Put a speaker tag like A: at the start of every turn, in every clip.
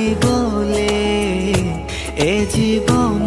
A: আজি বলে এ জীবন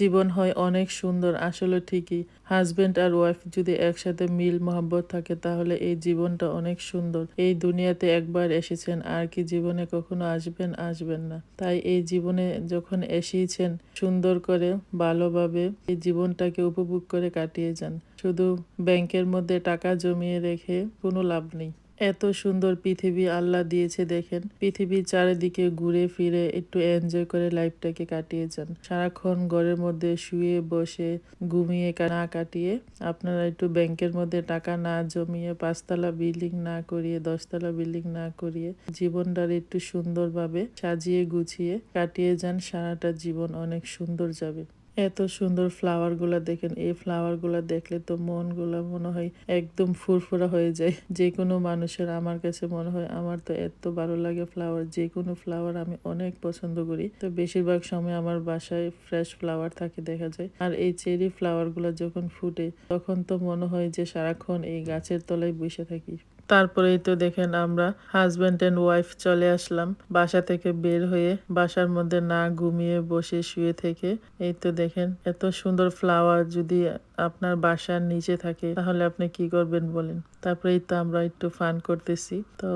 B: জীবন হয় অনেক সুন্দর, আসলে ঠিকই। হাজবেন্ড আর ওয়াইফ যদি একসাথে মিল, মহব্বত থাকে, তাহলে এই জীবনটা অনেক সুন্দর। এই দুনিয়াতে একবার এসেছেন, আর কি জীবনে কখনো আসবেন আসবেন না। তাই এই জীবনে যখন এসেছেন, সুন্দর করে, ভালোভাবে এই জীবনটাকে উপভোগ করে কাটিয়ে যান। শুধু ব্যাংকের মধ্যে টাকা জমিয়ে রেখে কোনো লাভ নেই। এত সুন্দর পৃথিবী আল্লাহ দিয়েছে, দেখেন। পৃথিবীর চারিদিকে ঘুরে ফিরে একটু এনজয় করে লাইফটাকে কাটিয়ে যান। সারাক্ষণ ঘরের মধ্যে শুয়ে বসে, ঘুমিয়ে না কাটিয়ে আপনারা একটু ব্যাংকের মধ্যে টাকা না জমিয়ে পাঁচতলা বিল্ডিং না করিয়ে, দশতলা বিল্ডিং না করিয়ে জীবনটার একটু সুন্দরভাবে সাজিয়ে গুছিয়ে কাটিয়ে যান, সারাটা জীবন অনেক সুন্দর যাবে। এত সুন্দর ফ্লাওয়ারগুলা দেখেন, এই ফ্লাওয়ারগুলা দেখলে তো মনগুলা মনে হয় একদম ফুরফুরা হয়ে যায়। যে কোনো মানুষের আমার কাছে মনে হয় আমার তো এত ভালো লাগে ফ্লাওয়ার যে কোনো ফ্লাওয়ার আমি অনেক পছন্দ করি। তো বেশিরভাগ সময় আমার বাসায় ফ্রেশ ফ্লাওয়ার থাকে দেখা যায়। আর এই চেরি ফ্লাওয়ারগুলা যখন ফুটে, তখন তো মনে হয় যে সারাক্ষণ এই গাছের তলায় বসে থাকি। তারপরেই তো দেখেন আমরা হাজব্যান্ড অ্যান্ড ওয়াইফ চলে আসলাম। বাসা থেকে বের হয়ে বাসার মধ্যে না ঘুমিয়ে বসে শুয়ে থেকে এই তো দেখেন এত সুন্দর ফ্লাওয়ার যদি আপনার বাসার নিচে থাকে তাহলে আপনি কি করবেন বলেন? তারপরে এই তো আমরা একটু ফান করতেছি। তো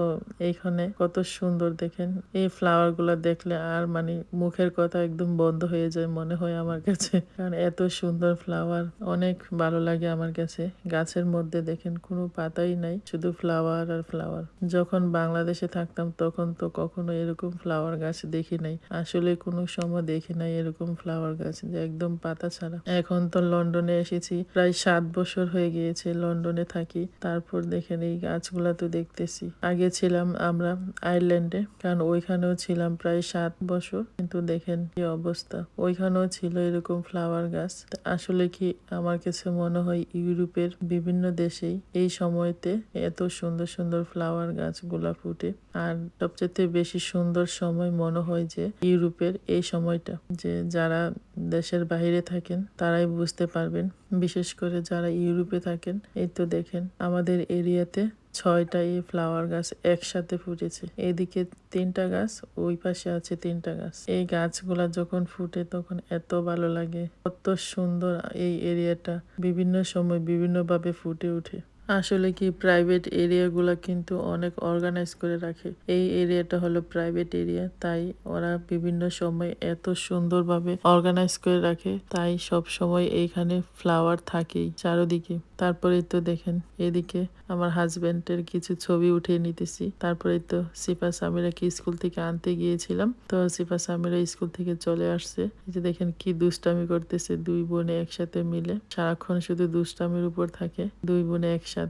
B: এইখানে কত সুন্দর দেখেন এই ফ্লাওয়ারগুলা দেখলে আর মানে মুখের কথা একদম বন্ধ হয়ে যায় মনে হয় আমার কাছে। কারণ এত সুন্দর ফ্লাওয়ার অনেক ভালো লাগে আমার কাছে। গাছের মধ্যে দেখেন কোনো পাতাই নাই, শুধু ফ্লাওয়ার আর ফ্লাওয়ার যখন বাংলাদেশে থাকতাম, তখন তো কখনো এরকম ফ্লাওয়ার গাছ দেখি নাই। আসলে কোনো সময় দেখি নাই এরকম ফ্লাওয়ার গাছ, যে একদম পাতা ছাড়া। এখন তো লন্ডনে এসেছি, প্রায় সাত বছর হয়ে গিয়েছে লন্ডনে থাকি। তারপর দেখেন এই গাছগুলা তো দেখতেছি। আগে ছিলাম আমরা আয়ারল্যান্ডে, কারণ ওইখানেও ছিলাম প্রায় সাত বছর। কিন্তু দেখেন কি অবস্থা। ওইখানেও ছিল এরকম ফ্লাওয়ার গাছ। আসলে কি আমার কাছে মনে হয় ইউরোপের বিভিন্ন দেশেই এই সময়তে এত সুন্দর সুন্দর সুন্দর ফ্লাওয়ার গাছ গাছগুলা ফুটে। আর সবচেয়ে বেশি সুন্দর সময় মনে হয় যে ইউরোপের এই সময়টা, যে যারা দেশের বাইরে থাকেন তারাই বুঝতে পারবেন। বিশেষ করে যারা ইউরোপে থাকেন, এই তো দেখেন আমাদের এরিয়াতে ছয়টা এই ফ্লাওয়ার গাছ একসাথে ফুটেছে। এদিকে তিনটা গাছ, ওই পাশে আছে তিনটা গাছ। এই গাছগুলা যখন ফুটে তখন এত ভালো লাগে, কত সুন্দর এই এরিয়াটা। বিভিন্ন সময় বিভিন্নভাবে ফুটে ওঠে। আসলে কি প্রাইভেট এরিয়াগুলা কিন্তু অনেক অর্গানাইজ করে রাখে। এই এরিয়াটা হলো প্রাইভেট এরিয়া তাই ওরা বিভিন্ন সময় এত সুন্দরভাবে অর্গানাইজ করে রাখে, তাই সব সময় এইখানে ফ্লাওয়ার থাকেই চারদিকে। তারপরে তো দেখেন, এদিকে আমার হাজবেন্ডের কিছু ছবি উঠিয়ে নিতেছি। তারপরে তো সিফা সামিরাকে স্কুল থেকে আনতে গিয়েছিলাম, তো সিফা সামিরা স্কুল থেকে চলে আসছে। যে দেখেন কি দুষ্টামি করতেছে দুই বোনে একসাথে মিলে। সারাক্ষণ শুধু দুষ্টামির উপর থাকে, দুই বোনে একসাথে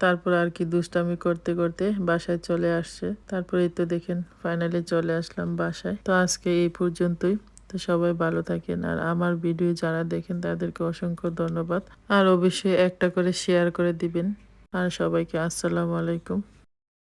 B: তারপর আর কি দুষ্টামি করতে করতে বাসায় চলে আসছে। তারপরে তো দেখেন ফাইনালি চলে আসলাম বাসায়। তো আজকে এই পর্যন্তই। তো সবাই ভালো থাকেন। আর আমার ভিডিও যারা দেখেন তাদেরকে অসংখ্য ধন্যবাদ। আর অবশ্যই একটা করে শেয়ার করে দিবেন। আর সবাইকে আসসালামু আলাইকুম।